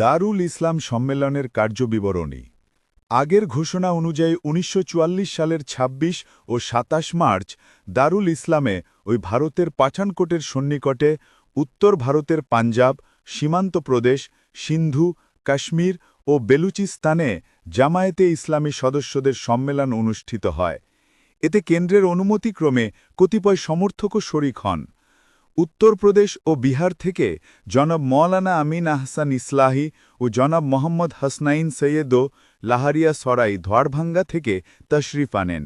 দারুল ইসলাম সম্মেলনের কার্যবিবরণী। আগের ঘোষণা অনুযায়ী উনিশশো চুয়াল্লিশ সালের ২৬ ও ২৭ মার্চ দারুল ইসলামে ওই ভারতের পাঠানকোটের সন্নিকটে উত্তর ভারতের পাঞ্জাব, সীমান্ত প্রদেশ, সিন্ধু, কাশ্মীর ও বেলুচিস্তানে জামায়াতে ইসলামী সদস্যদের সম্মেলন অনুষ্ঠিত হয়। এতে কেন্দ্রের অনুমতিক্রমে কতিপয় সমর্থকও শরিক হন। উত্তরপ্রদেশ ও বিহার থেকে জনাব মৌলানা আমিন আহসান ইসলাহি ও জনাব মোহাম্মদ হাসনাইন সৈয়দও লাহারিয়া সরাই ধোয়ারভাঙ্গা থেকে তশরিফ আনেন।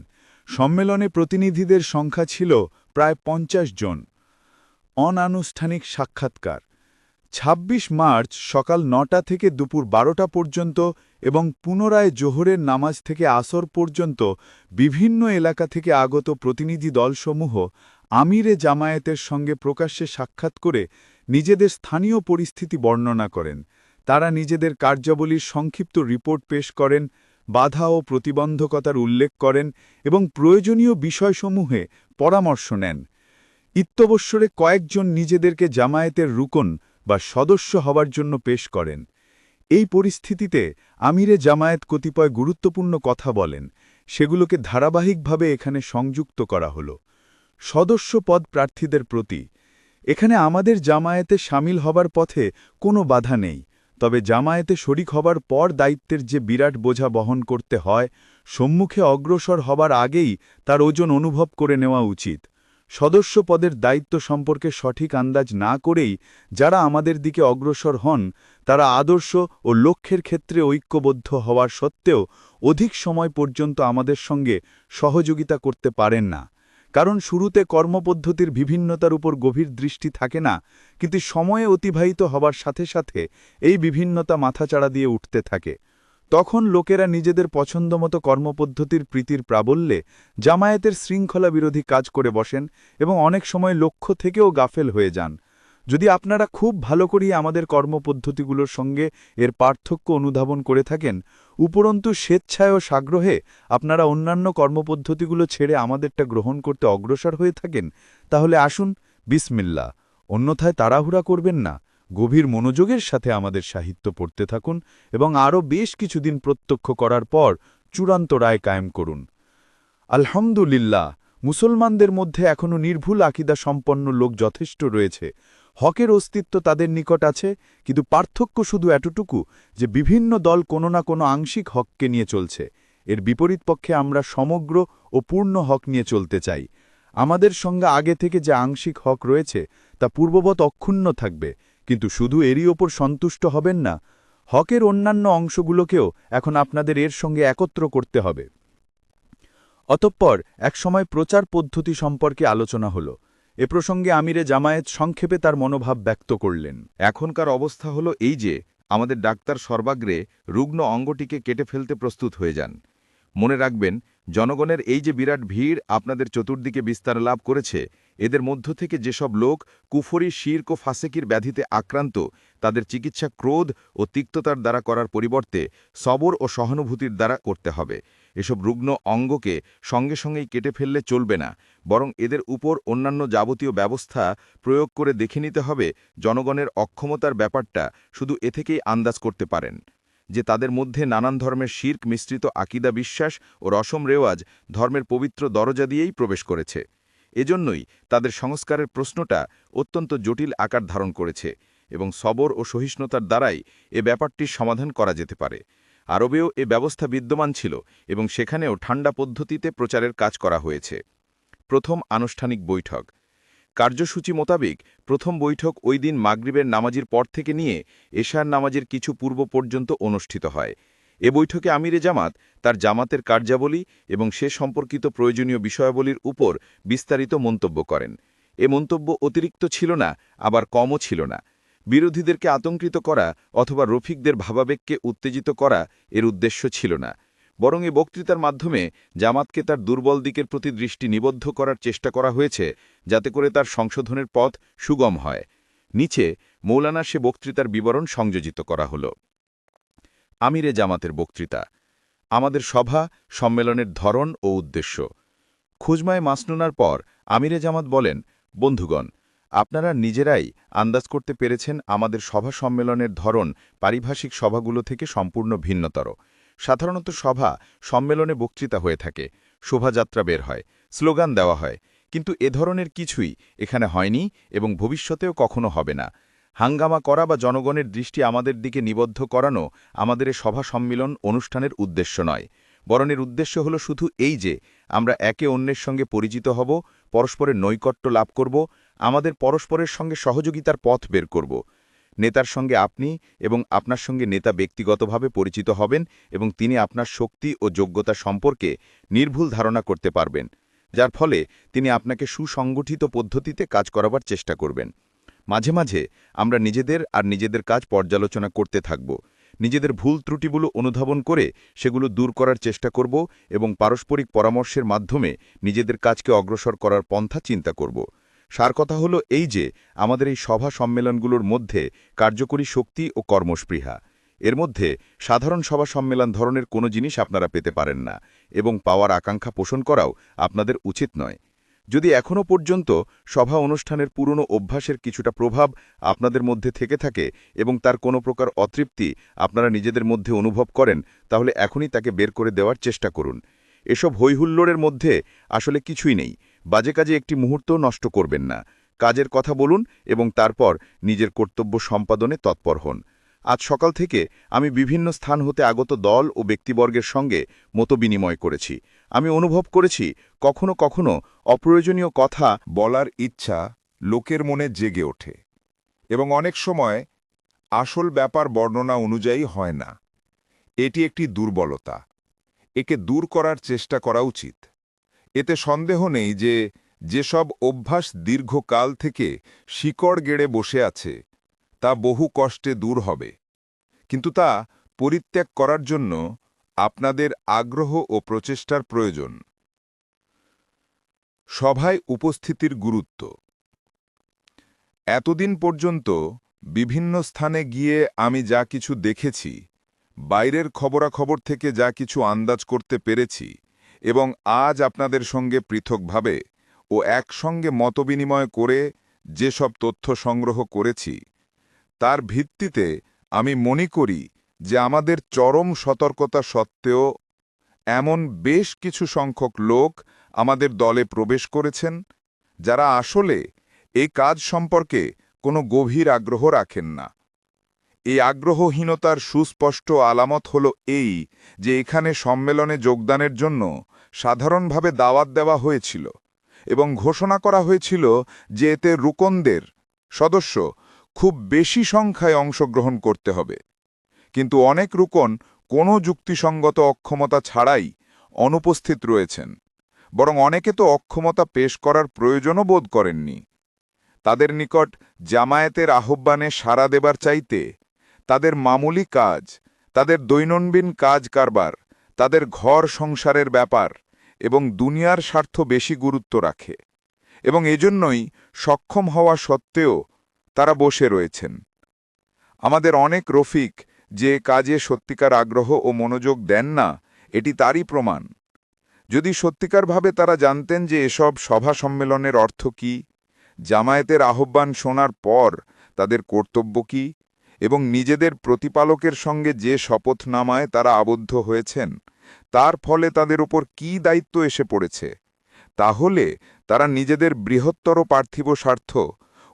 সম্মেলনে প্রতিনিধিদের সংখ্যা ছিল প্রায় পঞ্চাশ জন। অনানুষ্ঠানিক সাক্ষাৎকার। ২৬ মার্চ সকাল নটা থেকে দুপুর বারোটা পর্যন্ত এবং পুনরায় জোহরের নামাজ থেকে আসর পর্যন্ত বিভিন্ন এলাকা থেকে আগত প্রতিনিধি দলসমূহ আমিরে জামায়াতের সঙ্গে প্রকাশ্যে সাক্ষাৎ করে নিজেদের স্থানীয় পরিস্থিতি বর্ণনা করেন। তারা নিজেদের কার্যাবলীর সংক্ষিপ্ত রিপোর্ট পেশ করেন, বাধা ও প্রতিবন্ধকতার উল্লেখ করেন এবং প্রয়োজনীয় বিষয়সমূহে পরামর্শ নেন। ইত্যবস্বরে কয়েকজন নিজেদেরকে জামায়াতের রুকন বা সদস্য হওয়ার জন্য পেশ করেন। এই পরিস্থিতিতে আমিরে জামায়াত কতিপয় গুরুত্বপূর্ণ কথা বলেন, সেগুলোকে ধারাবাহিকভাবে এখানে সংযুক্ত করা হল। সদস্য পদ প্রার্থীদের প্রতি। এখানে আমাদের জামায়াতে সামিল হবার পথে কোনো বাধা নেই, তবে জামায়াতে শরিক হবার পর দায়িত্বের যে বিরাট বোঝা বহন করতে হয়, সম্মুখে অগ্রসর হবার আগেই তার ওজন অনুভব করে নেওয়া উচিত। সদস্য পদের দায়িত্ব সম্পর্কে সঠিক আন্দাজ না করেই যারা আমাদের দিকে অগ্রসর হন, তারা আদর্শ ও লক্ষ্যের ক্ষেত্রে ঐক্যবদ্ধ হওয়ার সত্ত্বেও অধিক সময় পর্যন্ত আমাদের সঙ্গে সহযোগিতা করতে পারেন না। কারণ শুরুতে কর্মপদ্ধতির বিভিন্নতার উপর গভীর দৃষ্টি থাকে না, কিন্তু সময়ে অতিবাহিত হবার সাথে সাথে এই বিভিন্নতা মাথাচাড়া দিয়ে উঠতে থাকে। তখন লোকেরা নিজেদের পছন্দমতো কর্মপদ্ধতির প্রীতির প্রাবল্যে জামায়াতের শৃঙ্খলা বিরোধী কাজ করে বসেন এবং অনেক সময় লক্ষ্য থেকেও গাফেল হয়ে যান। যদি আপনারা খুব ভালো করিয়ে আমাদের কর্মপদ্ধতিগুলোর সঙ্গে এর পার্থক্য অনুধাবন করে থাকেন, উপরন্তু স্বেচ্ছায় ও সাগ্রহে আপনারা অন্যান্য কর্মপদ্ধতিগুলো ছেড়ে আমাদেরটা গ্রহণ করতে অগ্রসর হয়ে থাকেন, তাহলে আসুন বিসমিল্লা অন্যথায় তাড়াহুড়া করবেন না। গভীর মনোযোগের সাথে আমাদের সাহিত্য পড়তে থাকুন এবং আরও বেশ কিছুদিন প্রত্যক্ষ করার পর চূড়ান্ত রায় কায়েম করুন। আলহামদুলিল্লাহ, মুসলমানদের মধ্যে এখনও নির্ভুল আকিদা সম্পন্ন লোক যথেষ্ট রয়েছে। হকের অস্তিত্ব তাদের নিকট আছে, কিন্তু পার্থক্য শুধু এতটুকু যে বিভিন্ন দল কোনো না কোনো আংশিক হককে নিয়ে চলছে। এর বিপরীত পক্ষে আমরা সমগ্র ও পূর্ণ হক নিয়ে চলতে চাই। আমাদের সঙ্গে আগে থেকে যে আংশিক হক রয়েছে, তা পূর্ববৎ অক্ষুণ্ণ থাকবে, কিন্তু শুধু এরই ওপর সন্তুষ্ট হবেন না। হকের অন্যান্য অংশগুলোকেও এখন আপনাদের এর সঙ্গে একত্র করতে হবে। অতঃপর একসময় প্রচার পদ্ধতি সম্পর্কে আলোচনা হল। এ প্রসঙ্গে আমিরে জামায়েত সংক্ষেপে তার মনোভাব ব্যক্ত করলেন। এখনকার অবস্থা হলো এই যে, আমাদের ডাক্তার সর্বাগ্রে রুগ্ন অঙ্গটিকে কেটে ফেলতে প্রস্তুত হয়ে যান। মনে রাখবেন, জনগণের এই যে বিরাট ভিড় আপনাদের চতুর্দিকে বিস্তার লাভ করেছে, এদের মধ্য থেকে যেসব লোক কুফরি, শির্ক ও ফাসেকির ব্যাধিতে আক্রান্ত, তাদের চিকিৎসা ক্রোধ ও তিক্ততার দ্বারা করার পরিবর্তে সবর ও সহানুভূতির দ্বারা করতে হবে। এসব রুগ্ন অঙ্গকে সঙ্গে সঙ্গেই কেটে ফেললে চলবে না, বরং এদের উপর অন্যান্য যাবতীয় ব্যবস্থা প্রয়োগ করে দেখে নিতে হবে জনগণের অক্ষমতার ব্যাপারটা শুধু এ থেকেই আন্দাজ করতে পারেন, যে তাদের মধ্যে নানান ধর্মের শির্ক মিশ্রিত আকিদা বিশ্বাস ও রসম রেওয়াজ ধর্মের পবিত্র দরজা দিয়েই প্রবেশ করেছে। এজন্যই তাদের সংস্কারের প্রশ্নটা অত্যন্ত জটিল আকার ধারণ করেছে এবং সবর ও সহিষ্ণুতার দ্বারাই এ ব্যাপারটির সমাধান করা যেতে পারে। আরবেও এ ব্যবস্থা বিদ্যমান ছিল এবং সেখানেও ঠান্ডা পদ্ধতিতে প্রচারের কাজ করা হয়েছে। প্রথম আনুষ্ঠানিক বৈঠক। কার্যসূচি মোতাবেক প্রথম বৈঠক ওই দিন মাগরিবের নামাজির পর থেকে নিয়ে এশার নামাজের কিছু পূর্ব পর্যন্ত অনুষ্ঠিত হয়। এ বৈঠকে আমিরে জামাত তার জামাতের কার্যাবলী এবং সে সম্পর্কিত প্রয়োজনীয় বিষয়াবলীর উপর বিস্তারিত মন্তব্য করেন। এ মন্তব্য অতিরিক্ত ছিল না, আবার কমও ছিল না। বিরোধীদেরকে আতঙ্কিত করা অথবা রফিকদের ভাবাবেগকে উত্তেজিত করা এর উদ্দেশ্য ছিল না। বরং এ বক্তৃতার মাধ্যমে জামাতকে তার দুর্বল দিকের প্রতি দৃষ্টি নিবদ্ধ করার চেষ্টা করা হয়েছে, যাতে করে তার সংশোধনের পথ সুগম হয়। নিচে মৌলানা সে বক্তৃতার বিবরণ সংযোজিত করা হল। আমিরে জামাতের বক্তৃতা। আমাদের সভা, সম্মেলনের ধরন ও উদ্দেশ্য। খুজমায় মাসনুনার পর আমিরে জামাত বলেন, বন্ধুগণ আপনারা নিজেরাই আন্দাজ করতে পেরেছেন আমাদের সভা সম্মেলনের ধরন পারিভাষিক সভাগুলো থেকে সম্পূর্ণ ভিন্নতর। সাধারণত সভা সম্মেলনে বক্তৃতা হয়ে থাকে, শোভাযাত্রা বের হয়, স্লোগান দেওয়া হয়। কিন্তু এ ধরনের কিছুই এখানে হয়নি এবং ভবিষ্যতেও কখনো হবে না। হাঙ্গামা করা বা জনগণের দৃষ্টি আমাদের দিকে নিবদ্ধ করানো আমাদের এ সভা সম্মিলন অনুষ্ঠানের উদ্দেশ্য নয়। বরণের উদ্দেশ্য হল শুধু এই যে, আমরা একে অন্যের সঙ্গে পরিচিত হব, পরস্পরের নৈকট্য লাভ করব আমাদের পরস্পরের সঙ্গে সহযোগিতার পথ বের করব। নেতার সঙ্গে আপনি এবং আপনার সঙ্গে নেতা ব্যক্তিগতভাবে পরিচিত হবেন এবং তিনি আপনার শক্তি ও যোগ্যতা সম্পর্কে নির্ভুল ধারণা করতে পারবেন, যার ফলে তিনি আপনাকে সুসংগঠিত পদ্ধতিতে কাজ করাবার চেষ্টা করবেন। মাঝে মাঝে আমরা নিজেদের আর নিজেদের কাজ পর্যালোচনা করতে থাকব, নিজেদের ভুল ত্রুটিগুলো অনুধাবন করে সেগুলো দূর করার চেষ্টা করব এবং পারস্পরিক পরামর্শের মাধ্যমে নিজেদের কাজকে অগ্রসর করার পন্থা চিন্তা করব। সার কথা হলো এই যে, আমাদের এই সভা সম্মেলনগুলোর মধ্যে কার্যকরী শক্তি ও কর্মস্পৃহা। এর মধ্যে সাধারণ সভা সম্মেলন ধরনের কোনো জিনিস আপনারা পেতে পারেন না এবং পাওয়ার আকাঙ্ক্ষা পোষণ করাও আপনাদের উচিত নয়। যদি এখনও পর্যন্ত সভা অনুষ্ঠানের পুরনো অভ্যাসের কিছুটা প্রভাব আপনাদের মধ্যে থেকে থাকে এবং তার কোনো প্রকার অতৃপ্তি আপনারা নিজেদের মধ্যে অনুভব করেন, তাহলে এখনই তাকে বের করে দেওয়ার চেষ্টা করুন। এসব হৈহুল্লোড়ের মধ্যে আসলে কিছুই নেই। বাজে কাজে একটি মুহূর্ত নষ্ট করবেন না। কাজের কথা বলুন এবং তারপর নিজের কর্তব্য সম্পাদনে তৎপর হন। আজ সকাল থেকে আমি বিভিন্ন স্থান হতে আগত দল ও ব্যক্তিবর্গের সঙ্গে মতবিনিময় করেছি। আমি অনুভব করেছি কখনো কখনো অপ্রয়োজনীয় কথা বলার ইচ্ছা লোকের মনে জেগে ওঠে এবং অনেক সময় আসল ব্যাপার বর্ণনা অনুযায়ী হয় না। এটি একটি দুর্বলতা। একে দূর করার চেষ্টা করা উচিত। এতে সন্দেহ নেই যে যেসব অভ্যাস দীর্ঘকাল থেকে শিকড় গেড়ে বসে আছে, তা বহু কষ্টে দূর হবে। কিন্তু তা পরিত্যাগ করার জন্য আপনাদের আগ্রহ ও প্রচেষ্টার প্রয়োজন। সভায় উপস্থিতির গুরুত্ব। এতদিন পর্যন্ত বিভিন্ন স্থানে গিয়ে আমি যা কিছু দেখেছি, বাইরের খবরাখবর থেকে যা কিছু আন্দাজ করতে পেরেছি এবং আজ আপনাদের সঙ্গে পৃথকভাবে ও একসঙ্গে মতবিনিময় করে যেসব তথ্য সংগ্রহ করেছি, তার ভিত্তিতে আমি মনে করি যে আমাদের চরম সতর্কতা সত্ত্বেও এমন বেশ কিছু সংখ্যক লোক আমাদের দলে প্রবেশ করেছেন, যারা আসলে এই কাজ সম্পর্কে কোনো গভীর আগ্রহ রাখেন না। এই আগ্রহহীনতার সুস্পষ্ট আলামত হল এই যে এখানে সম্মেলনে যোগদানের জন্য সাধারণভাবে দাওয়াত দেওয়া হয়েছিল এবং ঘোষণা করা হয়েছিল যে এতে রুকনদের সদস্য খুব বেশি সংখ্যায় অংশগ্রহণ করতে হবে। কিন্তু অনেক রুকন কোনো যুক্তিসঙ্গত অক্ষমতা ছাড়াই অনুপস্থিত রয়েছেন, বরং অনেকে তো অক্ষমতা পেশ করার প্রয়োজনও বোধ করেননি। তাদের নিকট জামায়াতের আহ্বানে সাড়া দেবার চাইতে তাদের মামুলি কাজ, তাদের দৈনন্দিন কাজ কারবার, তাদের ঘর সংসারের ব্যাপার এবং দুনিয়ার স্বার্থ বেশি গুরুত্ব রাখে এবং এজন্যই সক্ষম হওয়া সত্ত্বেও তারা বসে রয়েছেন। আমাদের অনেক রফিক যে কাজে সত্যিকার আগ্রহ ও মনোযোগ দেন না, এটি তারই প্রমাণ। যদি সত্যিকারভাবে তারা জানতেন যে এসব সভা সম্মেলনের অর্থ কি, জামায়াতের আহ্বান শোনার পর তাদের কর্তব্য কি এবং নিজেদের প্রতিপালকের সঙ্গে যে শপথনামায় তারা আবদ্ধ হয়েছেন, তার ফলে তাদের উপর কি দায়িত্ব এসে পড়েছে? তাহলে তারা নিজেদের বৃহত্তর পার্থিব স্বার্থ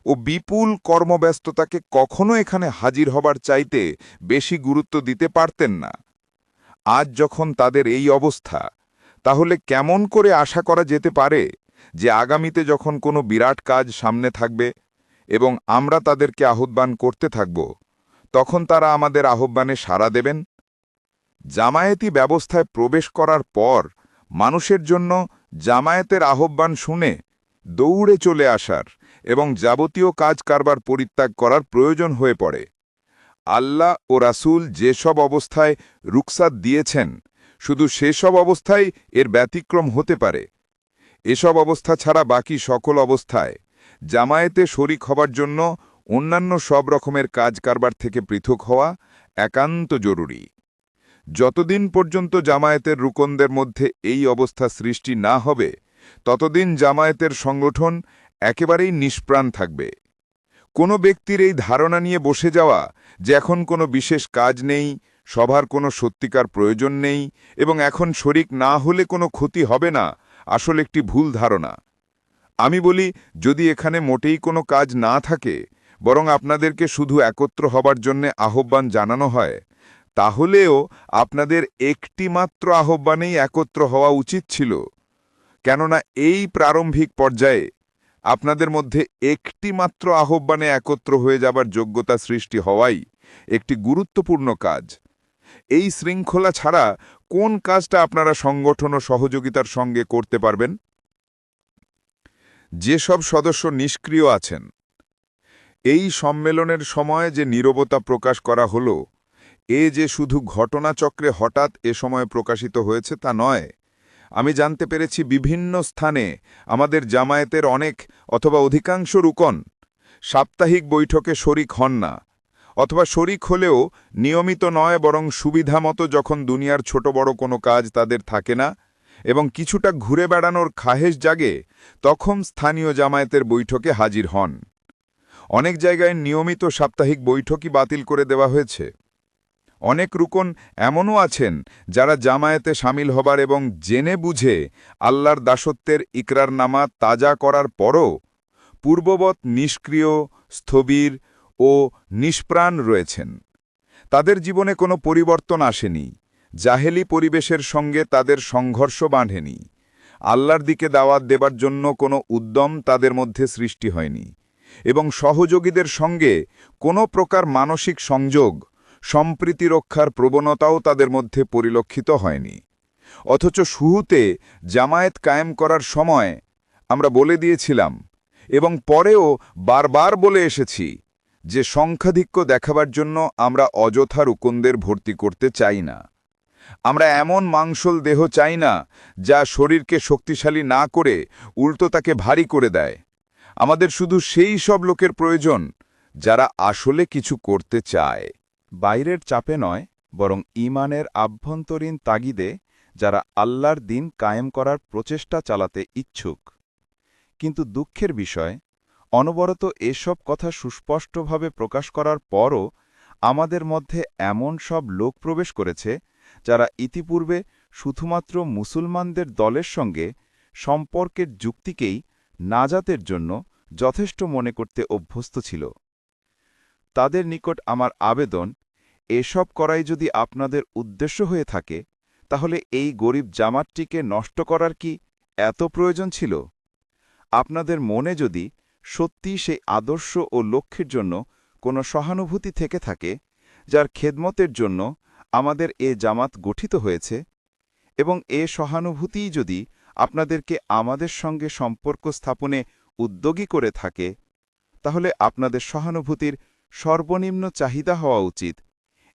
ও বিপুল কর্মব্যস্ততাকে কখনো এখানে হাজির হবার চাইতে বেশি গুরুত্ব দিতে পারতেন না। আজ যখন তাদের এই অবস্থা, তাহলে কেমন করে আশা করা যেতে পারে যে আগামীতে যখন কোনো বিরাট কাজ সামনে থাকবে এবং আমরা তাদেরকে আহ্বান করতে থাকব? তখন তারা আমাদের আহ্বানে সাড়া দেবেন। জামায়াতি ব্যবস্থায় প্রবেশ করার পর মানুষের জন্য জামায়াতের আহ্বান শুনে দৌড়ে চলে আসার এবং যাবতীয় কাজ কারবার পরিত্যাগ করার প্রয়োজন হয়ে পড়ে। আল্লাহ ও রাসূল যেসব অবস্থায় রুকসাত দিয়েছেন, শুধু সেসব অবস্থায় এর ব্যতিক্রম হতে পারে। এসব অবস্থা ছাড়া বাকি সকল অবস্থায় জামায়াতে শরিক হবার জন্য অন্যান্য সব রকমের কাজ কারবার থেকে পৃথক হওয়া একান্ত জরুরি। যতদিন পর্যন্ত জামায়াতের রুকনদের মধ্যে এই অবস্থা সৃষ্টি না হবে, ততদিন জামায়াতের সংগঠন একেবারেই নিষ্প্রাণ থাকবে। কোনো ব্যক্তির এই ধারণা নিয়ে বসে যাওয়া যে এখন কোনো বিশেষ কাজ নেই, সভার কোনো সত্যিকার প্রয়োজন নেই এবং এখন শরিক না হলে কোনো ক্ষতি হবে না, আসলে একটি ভুল ধারণা। আমি বলি, যদি এখানে মোটেই কোনো কাজ না থাকে বরং আপনাদেরকে শুধু একত্র হবার জন্য আহ্বান জানানো হয়, তাহলেও আপনাদের একটি মাত্র আহ্বানেই একত্র হওয়া উচিত ছিল। কেননা এই প্রারম্ভিক পর্যায়ে আপনাদের মধ্যে একটি মাত্র আহ্বানে একত্র হয়ে যাবার যোগ্যতা সৃষ্টি হওয়াই একটি গুরুত্বপূর্ণ কাজ। এই শৃঙ্খলা ছাড়া কোন কাজটা আপনারা সংগঠন ও সহযোগিতার সঙ্গে করতে পারবেন? যেসব সদস্য নিষ্ক্রিয় আছেন এই সম্মেলনের সময় যে নীরবতা প্রকাশ করা হলো, এ যে শুধু ঘটনাচক্রে হঠাৎ এ সময় প্রকাশিত হয়েছে তা নয়, আমি জানতে পেরেছি বিভিন্ন স্থানে আমাদের জামায়াতের অনেক অথবা অধিকাংশ রুকন সাপ্তাহিক বৈঠকে শরিক হন না, অথবা শরিক হলেও নিয়মিত নয় বরং সুবিধা মতো যখন দুনিয়ার ছোট বড় কোনো কাজ তাদের থাকে না এবং কিছুটা ঘুরে বেড়ানোর খাহেশ জাগে, তখন স্থানীয় জামায়াতের বৈঠকে হাজির হন। অনেক জায়গায় নিয়মিত সাপ্তাহিক বৈঠকই বাতিল করে দেওয়া হয়েছে। অনেক রুকন এমনও আছেন যারা জামায়াতে সামিল হবার এবং জেনে বুঝে আল্লাহর দাসত্বের ইকরারনামা তাজা করার পরও পূর্ববৎ নিষ্ক্রিয়, স্থবির ও নিষ্প্রাণ রয়েছেন। তাদের জীবনে কোনো পরিবর্তন আসেনি। জাহেলি পরিবেশের সঙ্গে তাদের সংঘর্ষ বাঁধেনি। আল্লাহর দিকে দাওয়াত দেবার জন্য কোনো উদ্যম তাদের মধ্যে সৃষ্টি হয়নি। এবং সহযোগীদের সঙ্গে কোনো প্রকার মানসিক সংযোগ, সম্প্রীতি রক্ষার প্রবণতাও তাদের মধ্যে পরিলক্ষিত হয়নি। অথচ শুহুতে জামায়াত কায়েম করার সময় আমরা বলে দিয়েছিলাম এবং পরেও বারবার বলে এসেছি যে সংখ্যাধিক্য দেখাবার জন্য আমরা অযথা রুকনদের ভর্তি করতে চাই না। আমরা এমন মাংসল দেহ চাই না যা শরীরকে শক্তিশালী না করে উল্টো তাকে ভারী করে দেয়। আমাদের শুধু সেই সব লোকের প্রয়োজন যারা আসলে কিছু করতে চায়। বাইরের চাপে নয়, বরং ঈমানের আভ্যন্তরীণ তাগিদে যারা আল্লাহর দিন কায়েম করার প্রচেষ্টা চালাতে ইচ্ছুক। কিন্তু দুঃখের বিষয়, অনবরত এসব কথা সুস্পষ্টভাবে প্রকাশ করার পরও আমাদের মধ্যে এমন সব লোক প্রবেশ করেছে যারা ইতিপূর্বে শুধুমাত্র মুসলমানদের দলের সঙ্গে সম্পর্কের যুক্তিকেই নাজাতের জন্য যথেষ্ট মনে করতে অভ্যস্ত ছিল। তাদের নিকট আমার আবেদন, এসব করাই যদি আপনাদের উদ্দেশ্য হয়ে থাকে, তাহলে এই গরিব জামাতটিকে নষ্ট করার কি এত প্রয়োজন ছিল? আপনাদের মনে যদি সত্যি সেই আদর্শ ও লক্ষ্যের জন্য কোনো সহানুভূতি থেকে থাকে, যার খেদমতের জন্য আমাদের এ জামাত গঠিত হয়েছে, এবং এ সহানুভূতিই যদি আপনাদেরকে আমাদের সঙ্গে সম্পর্ক স্থাপনে উদ্যোগী করে থাকে, তাহলে আপনাদের সহানুভূতির সর্বনিম্ন চাহিদা হওয়া উচিত।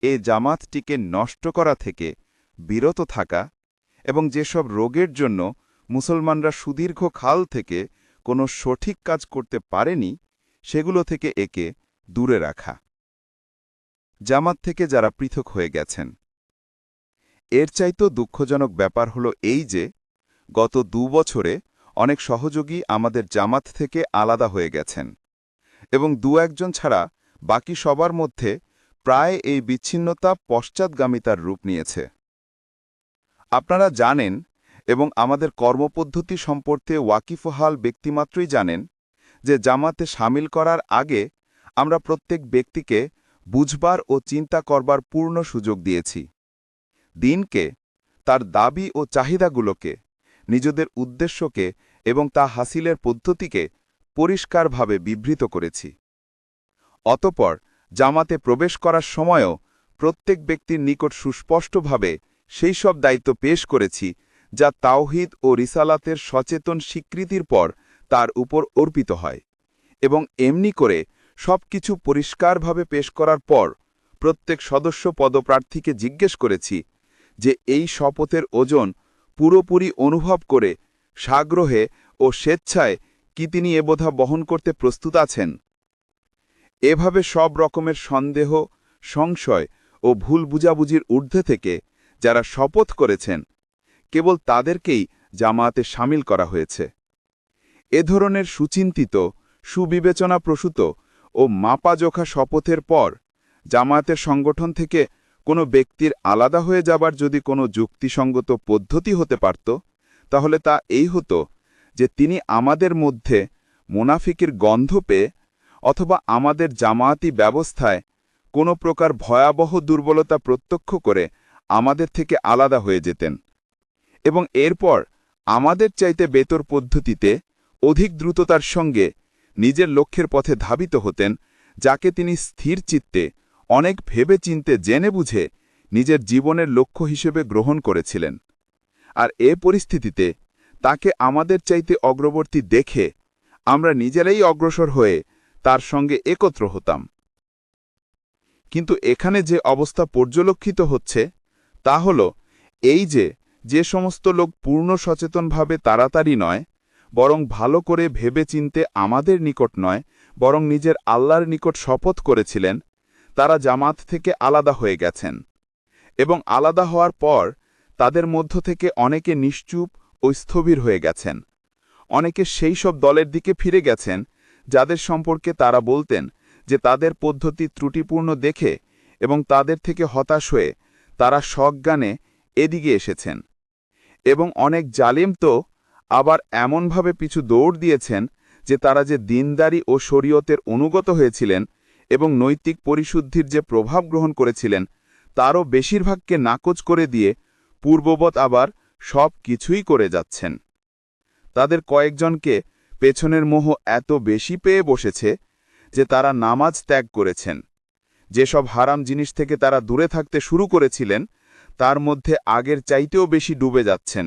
এ জামাতটিকে নষ্ট করা থেকে বিরত থাকা এবং যেসব রোগের জন্য মুসলমানরা সুদীর্ঘ খাল থেকে কোনো সঠিক কাজ করতে পারেনি, সেগুলো থেকে একে দূরে রাখা। জামাত থেকে যারা পৃথক হয়ে গেছেন, এর চাইতো দুঃখজনক ব্যাপার হলো এই যে গত দু বছরে অনেক সহযোগী আমাদের জামাত থেকে আলাদা হয়ে গেছেন। এবং দু একজন ছাড়া বাকি সবার মধ্যে প্রায় এই বিচ্ছিন্নতা পশ্চাৎগামিতার রূপ নিয়েছে। আপনারা জানেন এবং আমাদের কর্মপদ্ধতি সম্পর্কে ওয়াকিফহাল ব্যক্তিমাত্রই জানেন যে জামাতে সামিল করার আগে আমরা প্রত্যেক ব্যক্তিকে বুঝবার ও চিন্তা করবার পূর্ণ সুযোগ দিয়েছি। দিনকে, তার দাবি ও চাহিদাগুলোকে নিজেদের উদ্দেশ্যকে এবং তা হাসিলের পদ্ধতিকে পরিষ্কারভাবে বিবৃত করেছি। অতপর জামাতে প্রবেশ করার সময়ও প্রত্যেক ব্যক্তির নিকট সুস্পষ্টভাবে সেই সব দায়িত্ব পেশ করেছি যা তাওহিদ ও রিসালাতের সচেতন স্বীকৃতির পর তার উপর অর্পিত হয় এবং এমনি করে সব কিছু পরিষ্কারভাবে পেশ করার পর প্রত্যেক সদস্য পদপ্রার্থীকে জিজ্ঞেস করেছি যে এই শপথের ওজন পুরোপুরি অনুভব করে, সাগ্রহে ও স্বেচ্ছায় কি তিনি বোধা বহন করতে প্রস্তুত আছেন? এভাবে সব রকমের সন্দেহ, সংশয় ও ভুল বুঝাবুঝির ঊর্ধ্বে থেকে যারা শপথ করেছেন, কেবল তাদেরকেই জামায়াতে সামিল করা হয়েছে। এ ধরনের সুচিন্তিত, সুবিবেচনাপ্রসূত ও মাপাজোখা শপথের পর জামায়াতের সংগঠন থেকে কোনো ব্যক্তির আলাদা হয়ে যাবার যদি কোনো যুক্তিসঙ্গত পদ্ধতি হতে পারত, তাহলে তা এই হতো যে তিনি আমাদের মধ্যে মোনাফিকের গন্ধ পেয়ে অথবা আমাদের জামায়াতি ব্যবস্থায় কোনো প্রকার ভয়াবহ দুর্বলতা প্রত্যক্ষ করে আমাদের থেকে আলাদা হয়ে যেতেন এবং এরপর আমাদের চাইতে বেতর পদ্ধতিতে অধিক দ্রুততার সঙ্গে নিজের লক্ষ্যের পথে ধাবিত হতেন, যাকে তিনি স্থির চিত্তে অনেক ভেবে চিনতে জেনে বুঝে নিজের জীবনের লক্ষ্য হিসেবে গ্রহণ করেছিলেন। আর এ পরিস্থিতিতে তাকে আমাদের চাইতে অগ্রবর্তী দেখে আমরা নিজেরাই অগ্রসর হয়ে তার সঙ্গে একত্র হতাম। কিন্তু এখানে যে অবস্থা পর্যলক্ষিত হচ্ছে, তা হল এই যে যে সমস্ত লোক পূর্ণ সচেতনভাবে তাড়াতাড়ি নয়, বরং ভালো করে ভেবে চিনতে আমাদের নিকট নয়, বরং নিজের আল্লাহর নিকট শপথ করেছিলেন তারা জামাত থেকে আলাদা হয়ে গেছেন এবং আলাদা হওয়ার পর তাদের মধ্য থেকে অনেকে নিশ্চুপ ও স্থবির হয়ে গেছেন। অনেকে সেই সব দলের দিকে ফিরে গেছেন যাদের সম্পর্কে তারা বলতেন যে তাদের পদ্ধতি ত্রুটিপূর্ণ দেখে এবং তাদের থেকে হতাশ হয়ে তারা সজ্ঞানে এদিকে এসেছেন এবং অনেক জালিম তো আবার এমনভাবে পিছু দৌড় দিয়েছেন যে তারা যে দিনদারি ও শরীয়তের অনুগত হয়েছিলেন এবং নৈতিক পরিশুদ্ধির যে প্রভাব গ্রহণ করেছিলেন, তারও বেশিরভাগকে নাকচ করে দিয়ে পূর্ববৎ আবার সব কিছুই করে যাচ্ছেন। তাদের কয়েকজনকে পেছনের মোহ এত বেশি পেয়ে বসেছে যে তারা নামাজ ত্যাগ করেছেন। যেসব হারাম জিনিস থেকে তারা দূরে থাকতে শুরু করেছিলেন, তার মধ্যে আগের চাইতেও বেশি ডুবে যাচ্ছেন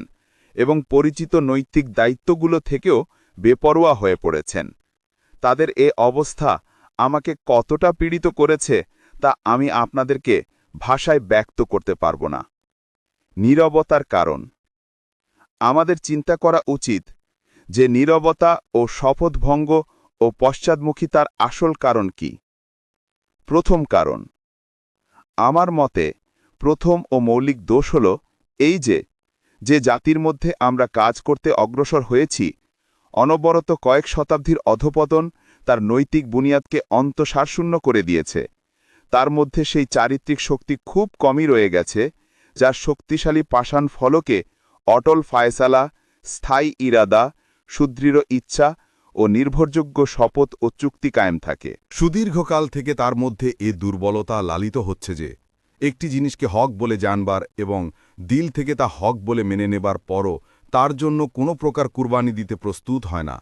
এবং পরিচিত নৈতিক দায়িত্বগুলো থেকেও বেপরোয়া হয়ে পড়েছেন। তাদের এ অবস্থা আমাকে কতটা পীড়িত করেছে তা আমি আপনাদেরকে ভাষায় ব্যক্ত করতে পারব না। নীরবতার কারণ। আমাদের চিন্তা করা উচিত যে নীরবতা ও শপথভঙ্গ ও পশ্চাদমুখিতার আসল কারণ কি। প্রথম কারণ। আমার মতে প্রথম ও মৌলিক দোষ হল এই যে যে জাতির মধ্যে আমরা কাজ করতে অগ্রসর হয়েছি, অনবরত কয়েক শতাব্দীর অধপতন তার নৈতিক বুনিয়াদকে অন্তঃসারশূন্য করে দিয়েছে। তার মধ্যে সেই চারিত্রিক শক্তি খুব কমই রয়ে গেছে, যার শক্তিশালী পাষাণ ফলকে অটল ফায়সালা, স্থায়ী ইরাদা, সুদৃঢ় ইচ্ছা ও নির্ভরযোগ্য শপথ ও চুক্তি কায়েম থাকে। সুদীর্ঘকাল থেকে তার মধ্যে এ দুর্বলতা লালিত হচ্ছে যে, একটি জিনিসকে হক বলে জানবার এবং দিল থেকে তা হক বলে মেনে নেবার পরও তার জন্য কোনো প্রকার কুরবানি দিতে প্রস্তুত হয় না।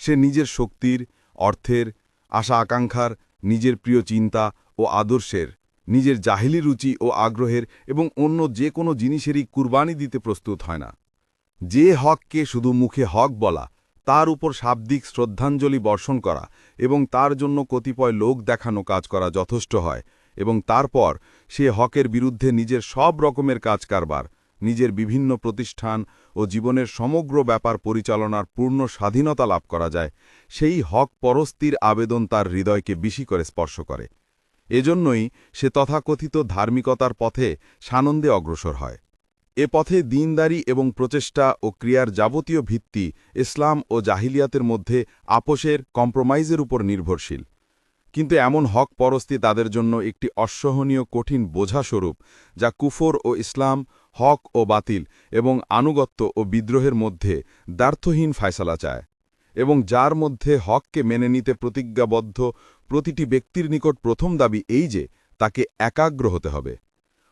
সে নিজের শক্তির অর্থের, আশা আকাঙ্ক্ষার, নিজের প্রিয় চিন্তা ও আদর্শের, নিজের জাহিলি রুচি ও আগ্রহের এবং অন্য যে কোনো জিনিসেরই কুরবানি দিতে প্রস্তুত হয় না। যে হককে শুধু মুখে হক বলা, তার উপর শাব্দিক শ্রদ্ধাঞ্জলি বর্ষণ করা এবং তার জন্য কতিপয় লোক দেখানো কাজ করা যথেষ্ট হয় এবং তারপর সে হকের বিরুদ্ধে নিজের সব রকমের কাজ কারবার নিজের বিভিন্ন প্রতিষ্ঠান ও জীবনের সমগ্র ব্যাপার পরিচালনার পূর্ণ স্বাধীনতা লাভ করা যায়। সেই হক পরস্তির আবেদন তার হৃদয়কে বেশি করে স্পর্শ করে। এজন্যই সে তথাকথিত ধার্মিকতার পথে সানন্দে অগ্রসর হয়। এ পথে দিনদারি এবং প্রচেষ্টা ও ক্রিয়ার যাবতীয় ভিত্তি ইসলাম ও জাহিলিয়াতের মধ্যে আপোষের, কম্প্রোমাইজের উপর নির্ভরশীল। কিন্তু এমন হক পরস্তি তাদের জন্য একটি অসহনীয়, কঠিন বোঝাস্বরূপ, যা কুফর ও ইসলাম হক ও বাতিল এবং আনুগত্য ও বিদ্রোহের মধ্যে দ্বার্থহীন ফায়সালা চায় এবং যার মধ্যে হককে মেনে নিতে প্রতিজ্ঞাবদ্ধ প্রতিটি ব্যক্তির নিকট প্রথম দাবি এই যে তাকে একাগ্র হতে হবে।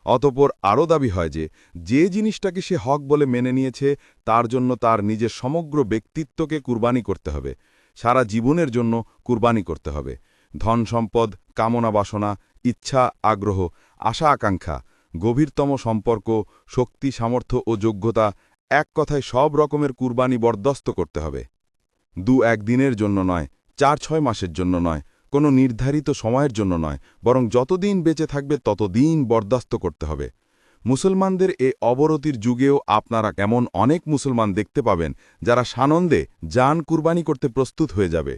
অতপর আরও দাবি হয় যে যে জিনিসটাকে সে হক বলে মেনে নিয়েছে, তার জন্য তার নিজের সমগ্র ব্যক্তিত্বকে কুরবানি করতে হবে। সারা জীবনের জন্য কুরবানি করতে হবে। ধন সম্পদ, কামনা বাসনা, ইচ্ছা, আগ্রহ আশা আকাঙ্ক্ষা গভীরতম সম্পর্ক, শক্তি, সামর্থ্য ও যোগ্যতা এক কথায় সব রকমের কুরবানি বরদস্ত করতে হবে। দু একদিনের জন্য নয়, চার ছয় মাসের জন্য নয়, কোনো নির্ধারিত সময়ের জন্য নয়, বরং যতদিন বেঁচে থাকবে ততদিন বরদাস্ত করতে হবে। মুসলমানদের এ অবরতির যুগেও আপনারা এমন অনেক মুসলমান দেখতে পাবেন যারা সানন্দে যান কুরবানি করতে প্রস্তুত হয়ে যাবে।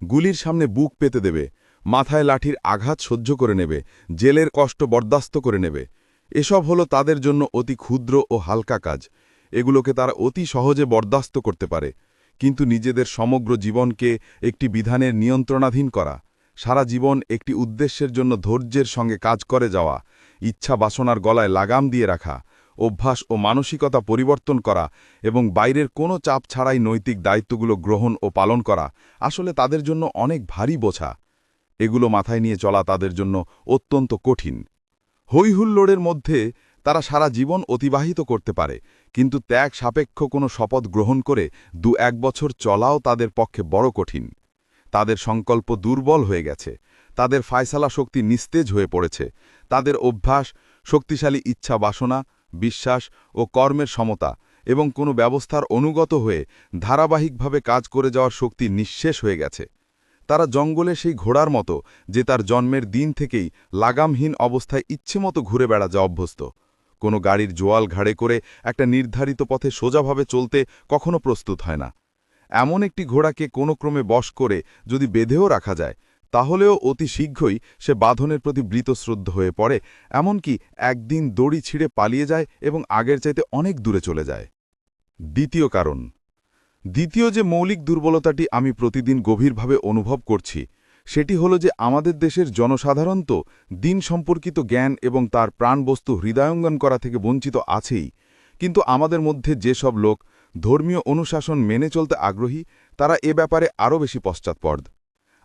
গুলির সামনে বুক পেতে দেবে, মাথায় লাঠির আঘাত সহ্য করে নেবে, জেলের কষ্ট বরদাস্ত করে নেবে। এসব হলো তাদের জন্য অতি ক্ষুদ্র ও হালকা কাজ। এগুলোকে তারা অতি সহজে বরদাস্ত করতে পারে। কিন্তু নিজেদের সমগ্র জীবনকে একটি বিধানের নিয়ন্ত্রণাধীন করা, সারা জীবন একটি উদ্দেশ্যের জন্য ধৈর্যের সঙ্গে কাজ করে যাওয়া, ইচ্ছা বাসনার গলায় লাগাম দিয়ে রাখা, অভ্যাস ও মানসিকতা পরিবর্তন করা এবং বাইরের কোনো চাপ ছাড়াই নৈতিক দায়িত্বগুলো গ্রহণ ও পালন করা আসলে তাদের জন্য অনেক ভারী বোঝা। এগুলো মাথায় নিয়ে চলা তাদের জন্য অত্যন্ত কঠিন। হৈহুল্লোড়ের মধ্যে তারা সারা জীবন অতিবাহিত করতে পারে, কিন্তু ত্যাগ সাপেক্ষ কোনো শপথ গ্রহণ করে দু এক বছর চলাও তাদের পক্ষে বড় কঠিন। তাদের সংকল্প দুর্বল হয়ে গেছে, তাদের ফায়সালা শক্তি নিস্তেজ হয়ে পড়েছে, তাদের অভ্যাস, শক্তিশালী ইচ্ছা বাসনা, বিশ্বাস ও কর্মের সমতা এবং কোনো ব্যবস্থার অনুগত হয়ে ধারাবাহিকভাবে কাজ করে যাওয়ার শক্তি নিঃশেষ হয়ে গেছে। তারা জঙ্গলে সেই ঘোড়ার মতো, যে তার জন্মের দিন থেকেই লাগামহীন অবস্থায় ইচ্ছেমতো ঘুরে বেড়া যা অভ্যস্ত। কোনো গাড়ির জোয়াল ঘাড়ে করে একটা নির্ধারিত পথে সোজাভাবে চলতে কখনো প্রস্তুত হয় না। এমন একটি ঘোড়াকে কোনো ক্রমে বশ করে যদি বেঁধেও রাখা যায়, তাহলেও অতি শীঘ্রই সে বাঁধনের প্রতি বৃতশ্রদ্ধ হয়ে পড়ে, এমনকি একদিন দড়ি ছিঁড়ে পালিয়ে যায় এবং আগের চাইতে অনেক দূরে চলে যায়। দ্বিতীয় কারণ দ্বিতীয় যে মৌলিক দুর্বলতাটি আমি প্রতিদিন গভীরভাবে অনুভব করছি, সেটি হলো যে আমাদের দেশের জনসাধারণ তো দিন সম্পর্কিত জ্ঞান এবং তার প্রাণবস্তু হৃদয়ঙ্গন করা থেকে বঞ্চিত আছেই, কিন্তু আমাদের মধ্যে যেসব লোক ধর্মীয় অনুশাসন মেনে চলতে আগ্রহী, তারা এ ব্যাপারে আরও বেশি পশ্চাৎপদ।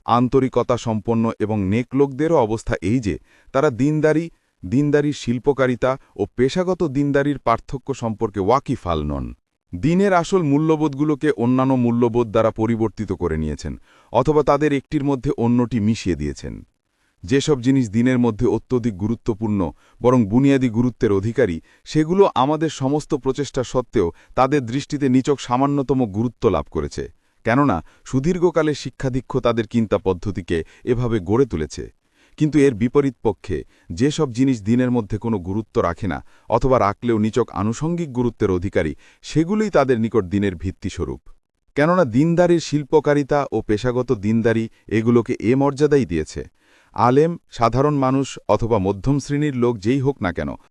আন্তরিকতা সম্পন্ন এবং নেক লোকদেরও অবস্থা এই যে, তারা দিনদারি, দিনদারির শিল্পকারিতা ও পেশাগত দিনদারির পার্থক্য সম্পর্কে ওয়াকিফাল নন। দিনের আসল মূল্যবোধগুলোকে অন্যান্য মূল্যবোধ দ্বারা পরিবর্তিত করে নিয়েছেন, অথবা তাদের একটির মধ্যে অন্যটি মিশিয়ে দিয়েছেন। যেসব জিনিস দিনের মধ্যে অত্যধিক গুরুত্বপূর্ণ, বরং বুনিয়াদী গুরুত্বের অধিকারী, সেগুলো আমাদের সমস্ত প্রচেষ্টা সত্ত্বেও তাদের দৃষ্টিতে নিচক সামান্যতম গুরুত্ব লাভ করেছে। কেননা সুদীর্ঘকালে শিক্ষাদীক্ষ তাদের চিন্তা পদ্ধতিকে এভাবে গড়ে তুলেছে। কিন্তু এর বিপরীত পক্ষে যেসব জিনিস দিনের মধ্যে কোনো গুরুত্ব রাখে না অথবা রাখলেও নিচক আনুষঙ্গিক গুরুত্বের অধিকারী, সেগুলোই তাদের নিকট দিনের ভিত্তিস্বরূপ। কেননা দিনদারির শিল্পকারিতা ও পেশাগত দিনদারি এগুলোকে এ মর্যাদাই দিয়েছে। আলেম, সাধারণ মানুষ অথবা মধ্যম শ্রেণির লোক যেই হোক না কেন